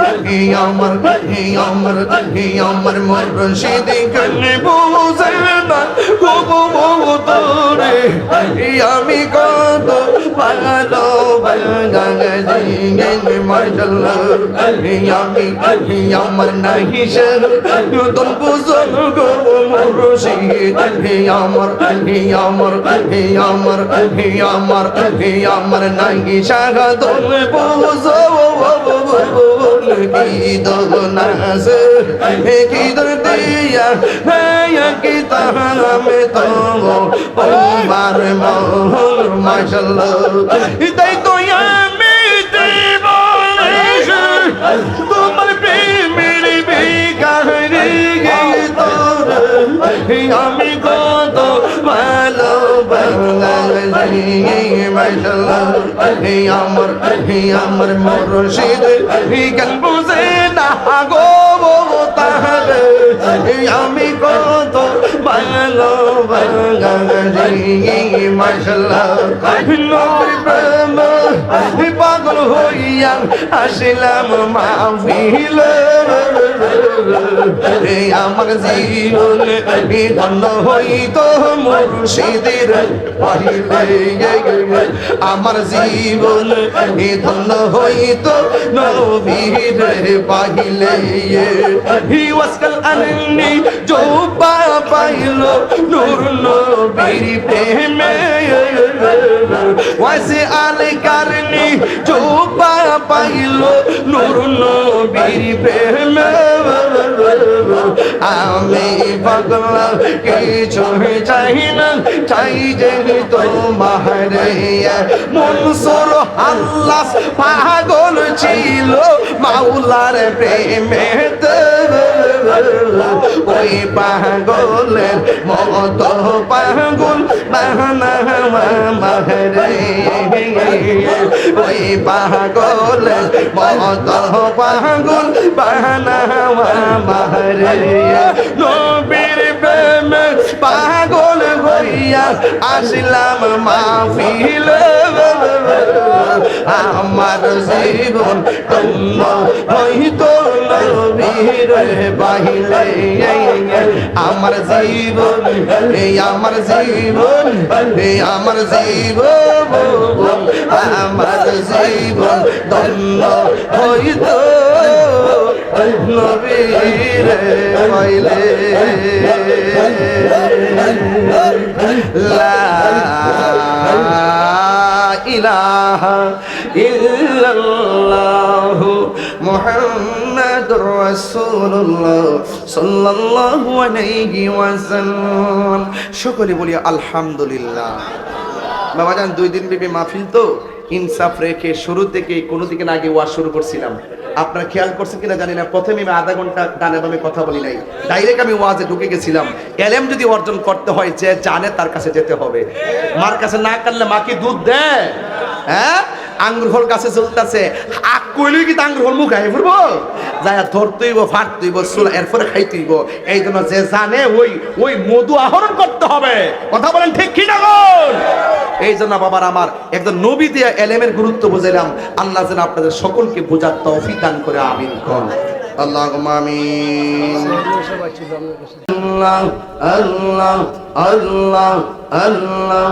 হে আমার হে আমার হে আমার মুর্শিদ কেনে বুঝে না গো গো তোরে আমি কত ভালো বাগানে মাশাল্লাহ হে আমি, হে আমার নাহি সর তুম বুঝন গো মুর্শিদ। হে আমার হে আমার হে আমার হে আমার হে আমার নাহি সাগা তুম দো নাজ হে কি দো দিয়া হে কি তাহামে তো আমার মোহর মাশাল্লাহ তাই তো আমি দেব তোমার প্রেমের বিকারি তোর আমি কত ভালো বাঙালি মাশাল্লাহ হে আমার আমার মুর্শিদ কেন বুঝে না গো তাহলে আমি কত ভালো মাশাল্লাহ নবী প্রেম পাগল হইয়া আসিলাম মাহফিল। আমার জীবন ধন্য হইত মুর্শিদের আমার জীবন ধন্য হইত নবীর পাহিলে। হি ওয়াসকাল আননি জোবা পাইল নূর নবীর প্রেমে। ওয়াসে আলে কারনি জোবা পাইল নূর নবীর প্রেমে আমি পাগলা কিছু চাই না চাই যে তোমার মনসুর আল্লাহ পাগল ছিল মাওলার প্রেমে ওই পাগলের মত পাগল বাহানা মাহরে ওই পাগল মত পাগল বাহানা মাহরে নবীর প্রেম পাগল হইয়া আসলাম মাহফিল আমার জীবন তন্ন হইতো নবীর বাহিলে আমার জীবন আমার জীবন আমার জীবন আমার জীবন তন্ন হইতো নবীর সাল্লাল্লাহু আলাইহি ওয়াসাল্লাম। সকলে বলি আলহামদুলিল্লাহ। বাবা বাবাজান দুই দিন ব্যাপী মাহফিল তো। ইনসাফ রেখে শুরু থেকে কোনো দিকে না আগে ওয়াজ শুরু করছিলাম। আপনারা খেয়াল করছেন কিনা জানি না। প্রথমে আমি আধা ঘণ্টা ডানে বামে কথা বলি নাই। ডাইরেক্ট আমি ওয়াজে ঢুকে গেছিলাম। এলেম যদি অর্জন করতে হয়, যে জানে তার কাছে যেতে হবে। মার কাছে না কাটলে মা কি দুধ দেয়? হ্যাঁ? আঙ্গুর কাছে চলতেছে। আক কইলেই কি আঙ্গুর মুখ আই ফুরবো। যাই ধরতেইব, ফাটতেইব, চুলা এরপরে খাইতেইব। এই জন্য যে জানে ওই ওই মধু আহরণ করতে হবে। কথা বলেন ঠিক কি না এই জন্য বাবার আমার একজন নবী দিয়ে এলেমের গুরুত্ব বুঝাইলাম। আল্লাহ যেন আপনাদের সকলকে বোঝার তৌফিক দান করে, আমিন কর আল্লাহ আমিন। আল্লাহ আল্লাহ আল্লাহ আল্লাহ।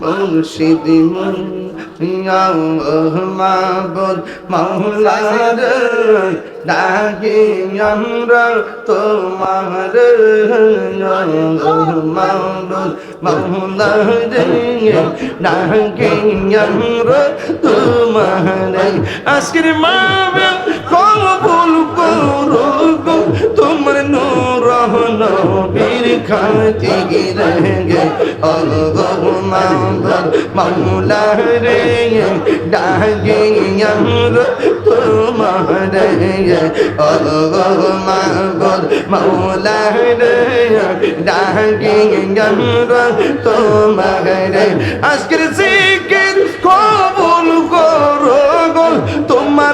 মুর্শিদ মাহবুদ মাওলার ডাকি আমরা তোমার মাহবুদ মাওলার ডাকি আমরা তোমার। আজকের মাবে কবুল করো গো তোমার নূর নবীর খাতির গে আল্লাহ মাহবুদ মাওলা রে আমরা তোমার আল্লাহ মাহবুদ মাওলা রে ডাকি তোমার আজকের জিকির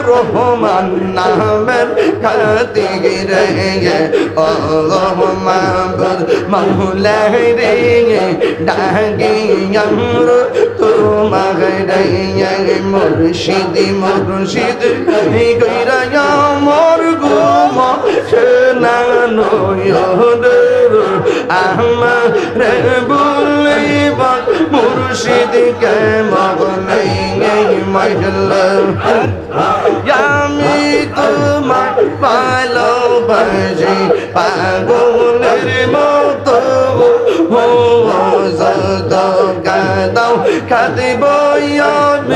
রহমান নামের খাতিরে মাবুদ মাওলা রে ডাকি তোমাকে মুর্শিদি গুম নয়ন আমার বলিব মুর্শিদ কে মগলাই মহল আমি তোমার ভালোবাসি পাগলের মতো হো যত গাদাও খাদিব আমি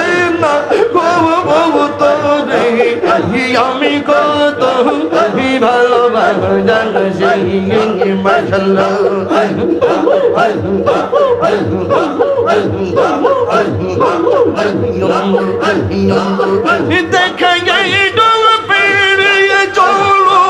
জান সেই মাশাল্লাহ দেখা যাই ডোল পেরিয়ে চলো